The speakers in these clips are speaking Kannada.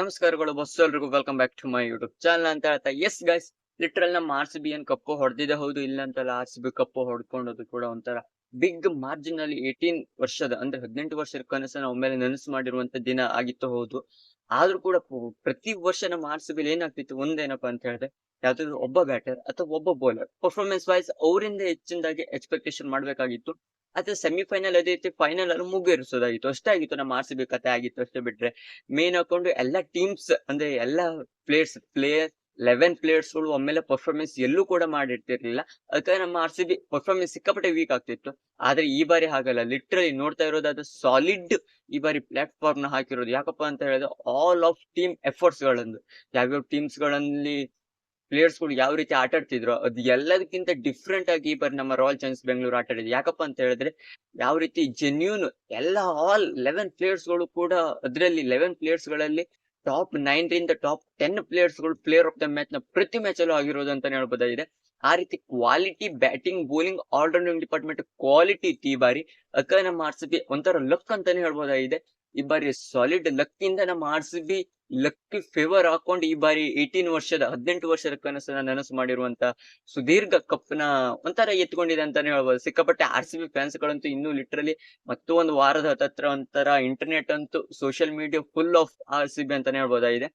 ನಮಸ್ಕಾರಗಳು ಬಸ್ ಎಲ್ರಿಗೂ. Welcome back to my YouTube channel ಅಂತ ಹೇಳ್ತಾ ಎಸ್ ಗೈಸ್ ಲಿಟ್ರಲ್ ನಮ್ಮ ಆರ್ ಸಿ ಬಿ ಏನ್ ಕಪ್ಪು ಹೊಡೆದಿದೆ, ಹೌದು ಇಲ್ಲ ಅಂತಲ್ಲ ಆರ್ ಸಿ ಬಿ ಕಪ್ಪು ಹೊಡ್ಕೊಂಡೋದು ಕೂಡ ಒಂಥರ ಬಿಗ್ ಮಾರ್ಜಿನ್ ಅಲ್ಲಿ ಏಟೀನ್ ವರ್ಷದ, ಅಂದ್ರೆ ಹದಿನೆಂಟು ವರ್ಷದ ಕನಸನ್ನ ಒಮ್ಮೆಲೆ ನನಸು ಮಾಡಿರುವಂತ ದಿನ ಆಗಿತ್ತು, ಹೌದು. ಆದ್ರೂ ಕೂಡ ಪ್ರತಿ ವರ್ಷ ನಮ್ಮ ಆರ್ ಸಿ ಬಿ ಏನಾಗ್ತಿತ್ತು, ಒಂದೇನಪ್ಪ ಅಂತ ಹೇಳಿದ್ರೆ, ಯಾವ್ದಾದ್ರು ಒಬ್ಬ ಬ್ಯಾಟರ್ ಅಥವಾ ಒಬ್ಬ ಬೌಲರ್ ಪರ್ಫಾರ್ಮೆನ್ಸ್ ವೈಸ್ ಅವರಿಂದ ಹೆಚ್ಚಿನದಾಗಿ ಎಕ್ಸ್ಪೆಕ್ಟೇಷನ್ ಮಾಡ್ಬೇಕಾಗಿತ್ತು. ಅಥವಾ ಸೆಮಿಫೈನಲ್ ಅದೇ ರೀತಿ ಫೈನಲ್ ಅಲ್ಲಿ ಮುಗಿರಿಸೋದಾಗಿತ್ತು. ಅಷ್ಟೇ ಆಗಿತ್ತು ನಮ್ಮ ಆರ್ ಸಿ ಬಿ ಆಗಿತ್ತು ಅಷ್ಟೇ ಬಿಟ್ರೆ. ಮೇನ್ ಹಾಕೊಂಡು ಎಲ್ಲ ಟೀಮ್ಸ್ ಅಂದ್ರೆ ಎಲ್ಲಾ ಪ್ಲೇಯರ್ಸ್ ಪ್ಲೇಯರ್ ಲೆವೆನ್ ಪ್ಲೇಯರ್ಸ್ಗಳು ಒಮ್ಮೆಲೆ ಪರ್ಫಾರ್ಮೆನ್ಸ್ ಎಲ್ಲೂ ಕೂಡ ಮಾಡಿರ್ತಿರ್ಲಿಲ್ಲ. ಅದಕ್ಕೆ ನಮ್ಮ ಆರ್ ಸಿ ಬಿ ಪರ್ಫಾರ್ಮೆನ್ಸ್ ಸಿಕ್ಕಾಪಟ್ಟೆ ವೀಕ್ ಆಗ್ತಿತ್ತು. ಆದ್ರೆ ಈ ಬಾರಿ ಹಾಗಲ್ಲ. ಲಿಟ್ರಲಿ ನೋಡ್ತಾ ಇರೋದಾದ್ರೆ ಸಾಲಿಡ್ ಈ ಬಾರಿ ಪ್ಲಾಟ್ಫಾರ್ಮ್ನ ಹಾಕಿರೋದು. ಯಾಕಪ್ಪ ಅಂತ ಹೇಳಿದ್ರೆ ಆಲ್ ಆಫ್ ಟೀಮ್ ಎಫರ್ಟ್ಸ್ ಗಳಂದು. ಯಾವ್ಯಾವ ಟೀಮ್ಸ್ಗಳಲ್ಲಿ ಪ್ಲೇಯರ್ಸ್ಗಳು ಯಾವ ರೀತಿ ಆಟ ಆಡ್ತಿದ್ರು ಅದು ಎಲ್ಲದಕ್ಕಿಂತ ಡಿಫ್ರೆಂಟ್ ಆಗಿ ಈ ಬಾರಿ ನಮ್ಮ ರಾಯಲ್ ಚಾಲೆಂಜರ್ಸ್ ಬೆಂಗಳೂರು ಆಟ ಆಡಿದೆ ಯಾಕಪ್ಪ ಅಂತ ಹೇಳಿದ್ರೆ ಯಾವ ರೀತಿ ಜೆನ್ಯೂನ್ ಎಲ್ಲ ಆಲ್ ಲೆವೆನ್ ಪ್ಲೇಯರ್ಸ್ಗಳು ಕೂಡ ಅದರಲ್ಲಿ ಲೆವೆನ್ ಪ್ಲೇಯರ್ಸ್ಗಳಲ್ಲಿ ಟಾಪ್ ನೈನ್ ರಿಂದ ಟಾಪ್ ಟೆನ್ ಪ್ಲೇಯರ್ಸ್ಗಳು ಪ್ಲೇಯರ್ ಆಫ್ ದ ಮ್ಯಾಚ್ನ ಪ್ರತಿ ಮ್ಯಾಚ್ ಅಲ್ಲೂ ಆಗಿರೋದು ಅಂತಾನೆ ಹೇಳ್ಬೋದಾಗಿದೆ. ಆ ರೀತಿ quality batting bowling all rounding department quality ಇತ್ತು ಈ ಬಾರಿ ಅದಕ್ಕೆ ನಮ್ಮ ಆರ್ ಸಿ ಬಿ ಒಂಥರ ಲಕ್ ಅಂತಾನೆ ಹೇಳ್ಬೋದಾಗಿದೆ. ಈ ಬಾರಿ ಸಾಲಿಡ್ ಲಕ್ ಇಂದ ನಮ್ಮ R C B luck favour ಹಾಕೊಂಡು ಈ ಬಾರಿ ಏಟೀನ್ ವರ್ಷದ, ಹದಿನೆಂಟು ವರ್ಷದ ಕನಸನ್ನ ನನಸು ಮಾಡಿರುವಂತ ಸುದೀರ್ಘ ಕಪ್ನ ಒಂಥರ ಎತ್ಕೊಂಡಿದೆ ಅಂತಾನೆ ಹೇಳ್ಬೋದು. ಸಿಕ್ಕಾಪಟ್ಟೆ ಆರ್ ಸಿ ಬಿ ಫ್ಯಾನ್ಸ್ ಗಳಂತೂ ಇನ್ನೂ ಲಿಟ್ರಲಿ ಮತ್ತೊಂದು ವಾರದ ಹತ್ತತ್ರ ಒಂಥರ ಇಂಟರ್ನೆಟ್ ಅಂತೂ social media full of R C B ಅಂತಾನೆ ಹೇಳ್ಬೋದಾಗಿದೆ.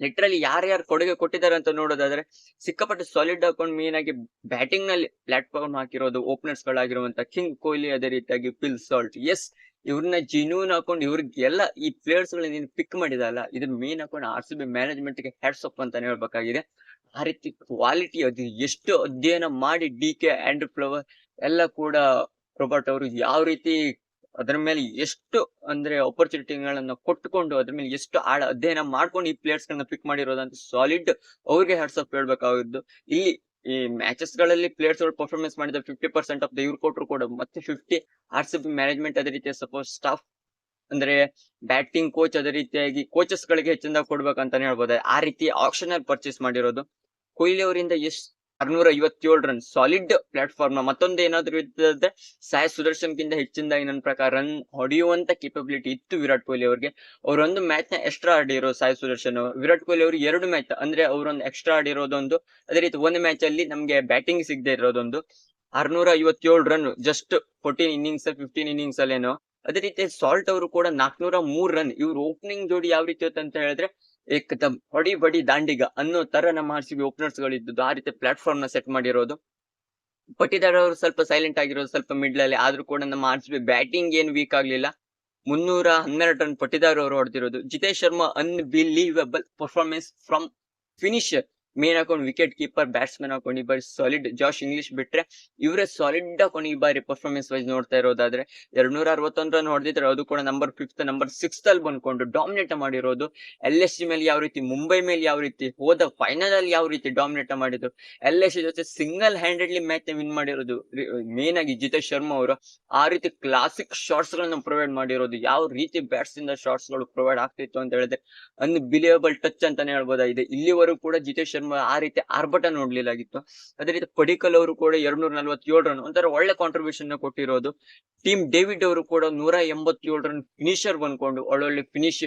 ಲಿಟ್ರಲಿ ಯಾರ್ಯಾರು ಕೊಡುಗೆ ಕೊಟ್ಟಿದ್ದಾರೆ ಅಂತ ನೋಡೋದಾದ್ರೆ ಸಿಕ್ಕಾಪಟ್ಟೆ ಸಾಲಿಡ್ ಹಾಕೊಂಡು ಮೇನ್ ಆಗಿ ಬ್ಯಾಟಿಂಗ್ನಲ್ಲಿ ಪ್ಲಾಟ್ಫಾರ್ಮ್ ಹಾಕಿರೋದು ಓಪನರ್ಸ್ ಗಳಾಗಿರುವಂತ ಕಿಂಗ್ ಕೊಹ್ಲಿ ಅದೇ ರೀತಿಯಾಗಿ ಫಿಲ್ ಸಾಲ್ಟ್ ಎಸ್ ಇವ್ರನ್ನ ಜಿನೂನ್ ಹಾಕೊಂಡು ಇವ್ರಿಗೆಲ್ಲ ಈ ಪ್ಲೇಯರ್ಸ್ ನೀನು ಪಿಕ್ ಮಾಡಿದಲ್ಲ ಇದ್ರ ಮೇನ್ ಹಾಕೊಂಡು ಆರ್ ಸಿ ಬಿ ಮ್ಯಾನೇಜ್ಮೆಂಟ್ಗೆ ಹೆಡ್ಸ್ ಅಪ್ ಅಂತಾನೆ ಹೇಳ್ಬೇಕಾಗಿದೆ. ಆ ರೀತಿ ಕ್ವಾಲಿಟಿ ಅದು ಎಷ್ಟು ಅಧ್ಯಯನ ಮಾಡಿ ಡಿ ಕೆ ಆಂಡ್ರೂ ಫ್ಲವರ್ ಎಲ್ಲ ಕೂಡ ರೊಬರ್ಟ್ ಅವರು ಯಾವ ರೀತಿ ಅದ್ರ ಮೇಲೆ ಎಷ್ಟು ಅಂದ್ರೆ ಆಪರ್ಚುನಿಟಿಗಳನ್ನ ಕೊಟ್ಟುಕೊಂಡು ಅದ್ರ ಮೇಲೆ ಎಷ್ಟು ಆಳ ಅಧ್ಯಯನ ಮಾಡ್ಕೊಂಡು ಈ ಪ್ಲೇಯರ್ಸ್ ಗಳನ್ನ ಪಿಕ್ ಮಾಡಿರೋದಂತ ಸಾಲಿಡ್ ಅವ್ರಿಗೆ ಹೆಡ್ಸ್ ಅಪ್ ಹೇಳ್ಬೇಕಾಗಿದ್ದು. ಇಲ್ಲಿ ಈ ಮ್ಯಾಚಸ್ಗಳಲ್ಲಿ ಪ್ಲೇಯರ್ಸ್ಗಳು ಪರ್ಫಾರ್ಮೆನ್ಸ್ ಮಾಡಿದ ಫಿಫ್ಟಿ ಪರ್ಸೆಂಟ್ ಆಫ್ ದ ಇವ್ರು ಕೊಟ್ಟರು ಕೂಡ ಮತ್ತೆ fifty R C B management ಅದೇ ರೀತಿಯ ಸಪೋಸ್ ಸ್ಟಾಫ್ ಅಂದ್ರೆ ಬ್ಯಾಟಿಂಗ್ ಕೋಚ್ ಅದೇ ರೀತಿಯಾಗಿ ಕೋಚಸ್ ಗಳಿಗೆ ಹೆಚ್ಚಿನ ಕೊಡ್ಬೇಕಂತಾನೆ ಹೇಳ್ಬೋದು. ಆ ರೀತಿ ಆಪ್ಷನ್ ಅಲ್ಲಿ ಪರ್ಚೇಸ್ ಮಾಡಿರೋದು. ಕೊಹ್ಲಿ ಅವರಿಂದ ಎಷ್ಟು ಆರ್ನೂರ ಐವತ್ತೇಳು ರನ್ ಸಾಲಿಡ್ ಪ್ಲಾಟ್ಫಾರ್ಮ್ನ ಮತ್ತೊಂದು ಏನಾದ್ರು ಇರ್ತದೆ ಸಾಯ್ ಸುದರ್ಶನ್ ಗಿಂತ ಹೆಚ್ಚಿನದಾಗಿ ನನ್ನ ಪ್ರಕಾರ ರನ್ ಹೊಡೆಯುವಂತ ಕೇಪಬಿಲಿಟಿ ಇತ್ತು ವಿರಾಟ್ ಕೊಹ್ಲಿ ಅವರಿಗೆ. ಅವರೊಂದು ಮ್ಯಾಚ್ನ ಎಕ್ಸ್ಟ್ರಾ ಆಡಿರೋ ಸಾಯ್ ಸುದರ್ಶನ್. ವಿರಾಟ್ ಕೊಹ್ಲಿ ಅವರು ಎರಡು ಮ್ಯಾಚ್ ಅಂದ್ರೆ ಅವರೊಂದು ಎಕ್ಸ್ಟ್ರಾ ಆಡಿರೋದೊಂದು ಅದೇ ರೀತಿ ಒಂದು ಮ್ಯಾಚ್ ಅಲ್ಲಿ ನಮ್ಗೆ ಬ್ಯಾಟಿಂಗ್ ಸಿಗದೆ ಇರೋದೊಂದು. ಆರ್ನೂರ ಐವತ್ತೇಳು run just fourteen innings fifteen innings ಅಲ್ಲೇನೋ. ಅದೇ ರೀತಿ ಸಾಲ್ಟ್ ಅವರು ಕೂಡ ನಾಲ್ಕನೂರ ಮೂರ್ ರನ್ ಇವ್ರ ಓಪನಿಂಗ್ ಜೋಡಿ ಯಾವ ರೀತಿ ಇತ್ತು ಅಂತ ಹೇಳಿದ್ರೆ ಏಕದಮ್ ಹೊಡಿ ಬಡಿ ದಾಂಡಿಗ ಅನ್ನೋ ತರ ನಮ್ಮ ಆರ್ ಸಿ ಬಿ ಓಪನರ್ಸ್ ಗಳಿದ್ದು ಆ ರೀತಿ ಪ್ಲಾಟ್ಫಾರ್ಮ್ನ ಸೆಟ್ ಮಾಡಿರೋದು. ಪಟ್ಟಿದಾರ ಅವರು ಸ್ವಲ್ಪ ಸೈಲೆಂಟ್ ಆಗಿರೋದು ಸ್ವಲ್ಪ ಮಿಡ್ಲ್ ಅಲ್ಲಿ, ಆದ್ರೂ ಕೂಡ ನಮ್ಮ ಆರ್ ಸಿ ಬ್ಯಾಟಿಂಗ್ ಏನ್ ವೀಕ್ ಆಗ್ಲಿಲ್ಲ. ಮುನ್ನೂರ ಹನ್ನೆರಡು ರನ್ ಪಟ್ಟಿದಾರ ಅವರು ಹೊಡೆದಿರೋದು. Jitesh Sharma unbelievable performance from finisher main ಹಾಕೊಂಡು ವಿಕೆಟ್ ಕೀಪರ್ ಬ್ಯಾಟ್ಸ್ಮನ್ ಹಾಕೊಂಡು ಈ ಬಾರಿ ಸಾಲಿಡ್ ಜಾಶ್ ಇಂಗ್ಲಿಷ್ ಬಿಟ್ರೆ ಇವರೇ ಸಾಲಿಡ್ ಹಾಕೊಂಡು ಈ ಬಾರಿ ಪರ್ಫಾರ್ಮೆನ್ಸ್ ವೈಸ್ ನೋಡ್ತಾ ಇರೋದಾದ್ರೆ ಎರಡ್ ನೂರ ಅರವತ್ತೊಂದು ರನ್ ಹೊಡೆದಿದ್ರೆ ಅದು ಕೂಡ ನಂಬರ್ ಫಿಫ್ತ್ ನಂಬರ್ ಸಿಕ್ಸ್ತ್ ಅಲ್ಲಿ ಬಂದ್ಕೊಂಡು ಡಾಮಿನೇಟ್ ಮಾಡಿರೋದು. ಎಲ್ ಎಸ್ ಸಿ ಮೇಲೆ ಯಾವ ರೀತಿ ಮುಂಬೈ ಮೇಲೆ ಯಾವ ರೀತಿ, ಹೋದ ಫೈನಲ್ ಅಲ್ಲಿ ಯಾವ ರೀತಿ ಡಾಮಿನೇಟ್ ಮಾಡಿದ್ರು. ಎಲ್ ಎಸ್ ಸಿ ಜೊತೆ ಸಿಂಗಲ್ ಹ್ಯಾಂಡೆಡ್ಲಿ ಮ್ಯಾಚ್ ವಿನ್ ಮಾಡಿರೋದು. ಮೇನ್ ಆಗಿ ಜಿತೇಶ್ ಶರ್ಮಾ ಅವರು ಆ ರೀತಿ ಕ್ಲಾಸಿಕ್ ಶಾರ್ಟ್ಸ್ ಗಳನ್ನ ಪ್ರೊವೈಡ್ ಮಾಡಿರೋದು. ಯಾವ ರೀತಿ ಬ್ಯಾಟ್ಸ್ ಇಂದ ಶಾರ್ಟ್ಸ್ಗಳು ಪ್ರೊವೈಡ್ ಆಗ್ತಿತ್ತು ಅಂತ ಹೇಳಿದ್ರೆ ಅನ್ ಬಿಲಿಯಬಲ್ ಟಚ್ ಅಂತಾನೆ ಹೇಳ್ಬೋದಾಗಿದೆ. ಇಲ್ಲಿವರೆಗೂ ಕೂಡ ಜಿತೇಶ್ ಆ ರೀತಿ ಆರ್ಭಟ ನೋಡ್ಲಿಲ್ಲಾಗಿತ್ತು. ಅದೇ ರೀತಿ ಪಡಿಕಲ್ ಅವರು ಕೂಡ ಎರಡ್ನೂರ ನಲ್ವತ್ತೇಳು ರನ್ ಒಂಥರ ಒಳ್ಳೆ ಕಾಂಟ್ರಿಬ್ಯೂಷನ್ನ ಕೊಟ್ಟಿರೋದು. ಟೀಮ್ ಡೇವಿಡ್ ಅವರು ಕೂಡ ನೂರ ಎಂಬತ್ತೇಳು ರನ್ ಫಿನಿಷರ್ ಬಂದ್ಕೊಂಡು ಒಳ್ಳೊಳ್ಳೆ ಫಿನಿಶ್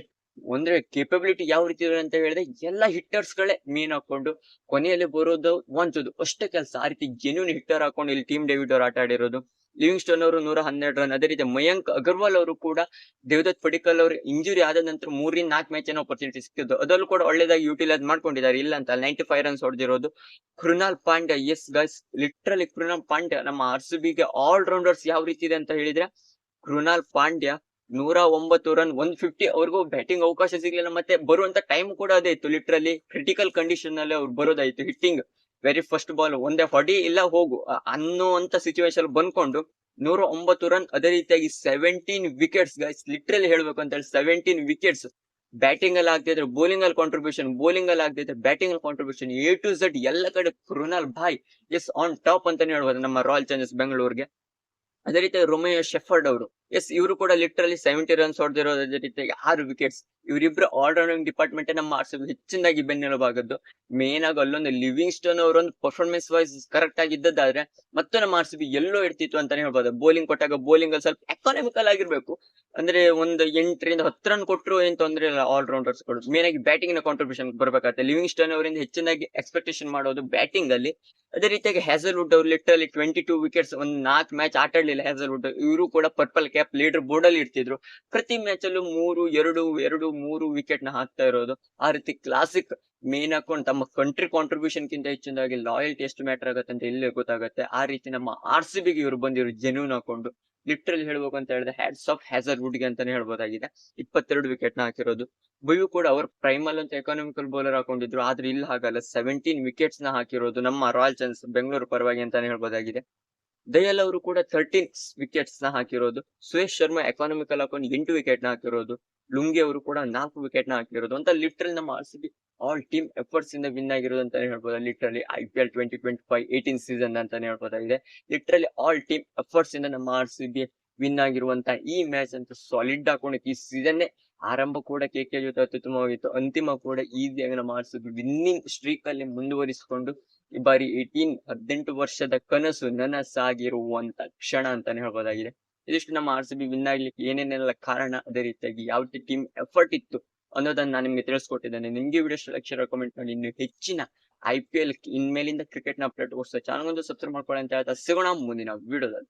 ಅಂದ್ರೆ ಕೇಪಬಿಲಿಟಿ ಯಾವ ರೀತಿ ಇದೆ ಅಂತ ಹೇಳಿದ್ರೆ, ಎಲ್ಲಾ ಹಿಟ್ಟರ್ಸ್ ಗಳೇ ಮೀನ್ ಹಾಕೊಂಡು ಕೊನೆಯಲ್ಲಿ ಬರೋದು ಒಂಚೋದು ಅಷ್ಟೇ ಕೆಲಸ. ಆ ರೀತಿ ಜೆನ್ಯೂನ್ ಹಿಟ್ಟರ್ ಹಾಕೊಂಡು ಇಲ್ಲಿ ಟೀಮ್ ಡೇವಿಡ್ ಅವರು ಆಟ ಆಡಿರೋದು. ಲಿವಿಂಗ್ ಸ್ಟೋನ್ ಅವರು ನೂರ ಹನ್ನೆರಡು ರನ್ ಅದೇ ರೀತಿ ಮಯಂಕ್ ಅಗರ್ವಾಲ್ ಅವರು ಕೂಡ ದೇವದತ್ ಪಡಿಕಲ್ ಅವರು ಇಂಜುರಿ ಆದ ನಂತರ ಮೂರಿಂದ ನಾಲ್ಕು ಮ್ಯಾಚ್ ಏನೋ ಅಪರ್ಚುನಿಟಿ ಸಿಕ್ಕಿದ್ದು. ಅದರಲ್ಲೂ ಕೂಡ ಒಳ್ಳೇದಾಗಿ ಯೂಟಿಲೈಸ್ ಮಾಡ್ಕೊಂಡಿದ್ದಾರೆ. ಇಲ್ಲ ಅಂತ ninety five runs ಹೊಡೆದಿರೋದು. Krunal Pandya yes guys literally Krunal Pandya, ನಮ್ಮ ಆರ್ ಸಿ ಬಿಗೆ ಆಲ್ ರೌಂಡರ್ಸ್ ಯಾವ ರೀತಿ ಇದೆ ಅಂತ ಹೇಳಿದ್ರೆ, ಕೃಣಾಲ್ ಪಾಂಡ್ಯ ನೂರ ಒಂಬತ್ತು ರನ್ ಒನ್ ಫಿಫ್ಟಿ ಅವ್ರಿಗೂ ಬ್ಯಾಟಿಂಗ್ ಅವಕಾಶ ಸಿಗ್ಲಿಲ್ಲ ಮತ್ತೆ ಬರುವಂತ ಟೈಮ್ ಕೂಡ ಅದೇ ಇತ್ತು ಲಿಟ್ರಲಿ ಕ್ರಿಟಿಕಲ್ ಕಂಡೀಷನ್ ಅಲ್ಲಿ ಅವ್ರು ಬರೋದಾಯ್ತು ಹಿಟ್ಟಿಂಗ್ ವೆರಿ ಫಸ್ಟ್ ಬಾಲ್ ಒಂದೇ ಹೊಡಿ ಇಲ್ಲ ಹೋಗು ಅನ್ನೋಂತ ಸಿಚುವೇಶನ್ ಬಂದ್ಕೊಂಡು ನೂರ ಒಂಬತ್ತು ರನ್ ಅದೇ ರೀತಿಯಾಗಿ ಸೆವೆಂಟೀನ್ ವಿಕೆಟ್ಸ್ ಗೈಸ್ ಲಿಟ್ರಲಿ ಹೇಳ್ಬೇಕು ಅಂತ ಹೇಳಿ ಸೆವೆಂಟೀನ್ ವಿಕೆಟ್ಸ್ ಬ್ಯಾಟಿಂಗ್ ಅಲ್ಲಿ ಆಗ್ತಿದ್ರೆ ಬೌಲಿಂಗ್ ಅಲ್ಲಿ ಕಾಂಟ್ರಿಬ್ಯೂಷನ್ ಬೌಲಿಂಗ್ ಅಲ್ಲಿ ಆಗ್ತಿದ್ರೆ ಬ್ಯಾಟಿಂಗ್ ಅಲ್ಲಿ ಕಾಂಟ್ರಿಬ್ಯೂಷನ್ ಎ ಟು ಝಡ್ ಎಲ್ಲ ಕಡೆ ಕೃನಾಲ್ ಭಾಯ್ ಎಸ್ ಆನ್ ಟಾಪ್ ಅಂತಾನೆ ಹೇಳ್ಬೋದು ನಮ್ಮ ರಾಯಲ್ ಚಾಲೆಂಜರ್ಸ್ ಬೆಂಗಳೂರಿಗೆ ಅದೇ ರೀತಿ ರೊಮೇಯೋ ಶೆಫರ್ಡ್ ಅವರು ಎಸ್ ಇವರು ಕೂಡ ಲಿಟ್ರಲಿ ಸೆವೆಂಟಿ ರನ್ಸ್ ಹೊಡೆದಿರೋದ್ರ ರೀತಿಯಾಗಿ ಆರು ವಿಕೆಟ್ಸ್ ಇವರಿಬ್ರು ಆಲ್ರೌಂಡಿಂಗ್ ಡಿಪಾರ್ಟ್ಮೆಂಟ್ ನಮ್ಮ ಆರ್ಸ್ ಹೆಚ್ಚಿನಾಗಿ ಬೆನ್ನೆಲುಬಾಗದ್ದು. ಮೇನ್ ಆಗಿ ಅಲ್ಲೊಂದು ಲಿವಿಂಗ್ ಸ್ಟೋನ್ ಅವರೊಂದು ಪರ್ಫಾರ್ಮೆನ್ಸ್ ವೈಸ್ ಕರೆಕ್ಟ್ ಆಗಿ ಇದ್ದದ್ದಾದ್ರೆ ಮತ್ತೆ ನಮ್ಮ ಆರ್ ಬಿ ಎಲ್ಲೋ ಇರ್ತಿತ್ತು ಅಂತಾನೆ ಹೇಳ್ಬೋದು. ಬೌಲಿಂಗ್ ಕೊಟ್ಟಾಗ ಬೌಲಿಂಗ್ ಅಲ್ಲಿ ಸ್ವಲ್ಪ ಎಕಾನಮಿಕಲ್ ಆಗಿರ್ಬೇಕು. ಅಂದ್ರೆ ಒಂದು ಎಂಟರಿಂದ ಹತ್ತು ರನ್ ಕೊಟ್ಟರು ಏನ್ ತೊಂದ್ರೆ ಇಲ್ಲ ಆಲ್ ರೌಂಡರ್ಸ್ಗಳು. ಮೇನ್ ಆಗಿ ಬ್ಯಾಟಿಂಗ್ನ ಕಾಂಟ್ರಿಬ್ಯೂಷನ್ ಬರ್ಬೇಕಾಗುತ್ತೆ. ಲಿವಿಂಗ್ ಸ್ಟೋನ್ ಅವರಿಂದ ಹೆಚ್ಚಿನಾಗಿ ಎಕ್ಸ್ಪೆಕ್ಟೇಷನ್ ಮಾಡೋದು ಬ್ಯಾಟಿಂಗ್ ಅಲ್ಲಿ. ಅದೇ ರೀತಿಯಾಗಿ ಹ್ಯಾಸಲ್ವುಡ್ ಅವರು ಲಿಟ್ರಲಿ ಟ್ವೆಂಟಿ ಟೂ ವಿಕೆಟ್ಸ್ ಒಂದು ನಾಲ್ಕು ಮ್ಯಾಚ್ ಆಟಾಡಲಿಲ್ಲ ಹ್ಯಾಸಲ್ವುಡ್ ಇವರು ಕೂಡ ಪರ್ಪಲ್ ಕ್ಯಾಪ್ ಲೀಡರ್ ಬೋರ್ಡ್ ಅಲ್ಲಿ ಇಡ್ತಿದ್ರು. ಪ್ರತಿ ಮ್ಯಾಚ್ ಅಲ್ಲೂ ಮೂರು, ಎರಡು ಎರಡು, ಮೂರು ವಿಕೆಟ್ನ ಹಾಕ್ತಾ ಇರೋದು. ಆ ರೀತಿ ಕ್ಲಾಸಿಕ್ ಮೇನ್ ಹಾಕೊಂಡು ತಮ್ಮ ಕಂಟ್ರಿ ಕಾಂಟ್ರಿಬ್ಯೂಷನ್ ಕಿಂತ ಹೆಚ್ಚಿನದಾಗಿ ಲಾಯಲ್ಟಿ ಎಷ್ಟು ಮ್ಯಾಟರ್ ಆಗುತ್ತೆ ಅಂತ ಇಲ್ಲೇ ಗೊತ್ತಾಗುತ್ತೆ? ಆ ರೀತಿ ನಮ್ಮ ಆರ್ ಸಿ ಬಿಗೆ ಇವರು ಬಂದಿರೋ ಜೆನ್ಯೂನ್ ಹಾಕೊಂಡು ಲಿಟ್ರಲಿ ಹೇಳ್ಬೇಕು ಅಂತ ಹೇಳಿದ್ರೆ ಹ್ಯಾಡ್ಸ್ ಆಫ್ ಹ್ಯಾಸರ್ ವುಡ್ಗೆ ಅಂತಾನೆ ಹೇಳ್ಬೋದಾಗಿದೆ. ಇಪ್ಪತ್ತೆರಡು ವಿಕೆಟ್ನ ಹಾಕಿರೋದು. ಬಯು ಕೂಡ ಅವ್ರ ಪ್ರೈಮಲ್ ಅಂತ ಎಕಾನಮಿಕಲ್ ಬೌಲರ್ ಹಾಕೊಂಡಿದ್ರು. ಆದ್ರೆ ಇಲ್ಲಿ ಹಾಗಲ್ಲ. ಸೆವೆಂಟೀನ್ ವಿಕೆಟ್ಸ್ನ ಹಾಕಿರೋದು ನಮ್ಮ ರಾಯಲ್ ಚಾನ್ಸ್ ಬೆಂಗಳೂರು ಪರವಾಗಿ ಅಂತಾನೆ ಹೇಳ್ಬೋದಾಗಿದೆ. ದಯಾಲ್ ಅವರು ಕೂಡ ತರ್ಟೀನ್ ವಿಕೆಟ್ಸ್ನ ಹಾಕಿರೋದು, ಸುರೇಶ್ ಶರ್ಮಾ ಎಕಾನಮಿಕಲ್ ಹಾಕೊಂಡು ಎಂಟು ವಿಕೆಟ್ನ ಹಾಕಿರೋದು, ಲುಂಗಿ ಅವರು ಕೂಡ ನಾಲ್ಕು ವಿಕೆಟ್ನ ಹಾಕಿರೋದು ಅಂತ ಲಿಟ್ರಲ್ ನಮ್ಮ R C all team efforts ಇಂದ ವಿನ್ ಆಗಿರೋದು ಅಂತಾನೆ ಹೇಳ್ಬೋದು? Literally I P L twenty twenty five eighteen season ಅಂತಾನೆ ಹೇಳ್ಬೋದಾಗಿದೆ ಲಿಟ್ರಲಿ ಆಲ್ ಟೀಮ್ ಎಫರ್ಟ್ಸ್ ಇಂದ ನಮ್ಮ ಆರ್ ಸಿ ವಿನ್ ಆಗಿರುವಂತ ಈ ಮ್ಯಾಚ್ ಅಂತ ಸಾಲಿಡ್ ಹಾಕೊಂಡು ಈ ಸೀಸನ್ ಆರಂಭ ಕೂಡ ಕೆ ಕೆ ಜೊತೆ ಅತ್ಯುತ್ತಮವಾಗಿತ್ತು. ಅಂತಿಮ ಕೂಡ ಈಸಿಯಾಗಿ ನಮ್ಮ ಆರ್ ಸಿ ವಿನ್ನಿಂಗ್ ಸ್ಟ್ರೀಕ್ ಅಲ್ಲಿ ಮುಂದುವರಿಸಿಕೊಂಡು ಈ ಬಾರಿ ಏಟೀನ್ ಹದಿನೆಂಟು ವರ್ಷದ ಕನಸು ನನಸಾಗಿರುವಂತ ಕ್ಷಣ ಅಂತಾನೆ ಹೇಳ್ಬೋದಾಗಿದೆ. ಇದಿಷ್ಟು ನಮ್ಮ ಆರ್ ಸಿ ಬಿ ವಿನ್ ಆಗ್ಲಿಕ್ಕೆ ಏನೇನೆಲ್ಲ ಕಾರಣ ಅದೇ ರೀತಿಯಾಗಿ ಯಾವ ಟೀಮ್ ಎಫರ್ಟ್ ಇತ್ತು ಅನ್ನೋದನ್ನ ನಾನು ನಿಮ್ಗೆ ತಿಳಿಸ್ಕೊಟ್ಟಿದ್ದೇನೆ. ನಿಮ್ಗೆ ವಿಡಿಯೋ ಲಕ್ಷ ಕಮೆಂಟ್ ಮಾಡಿ. ಇನ್ನು ಹೆಚ್ಚಿನ ಐ ಪಿ ಎಲ್ ಇನ್ಮೇಲಿಂದ ಕ್ರಿಕೆಟ್ನ ಅಪ್ಡೇಟ್ ಚಾನಲ್ ಒಂದು ಸಬ್ಸ್ಕ್ರೈಬ್ ಮಾಡ್ಕೊಳ್ಳಿ ಅಂತ ಹೇಳ್ತಾ ಸಿಗೋಣ ಮುಂದಿನ ವಿಡಿಯೋದಲ್ಲಿ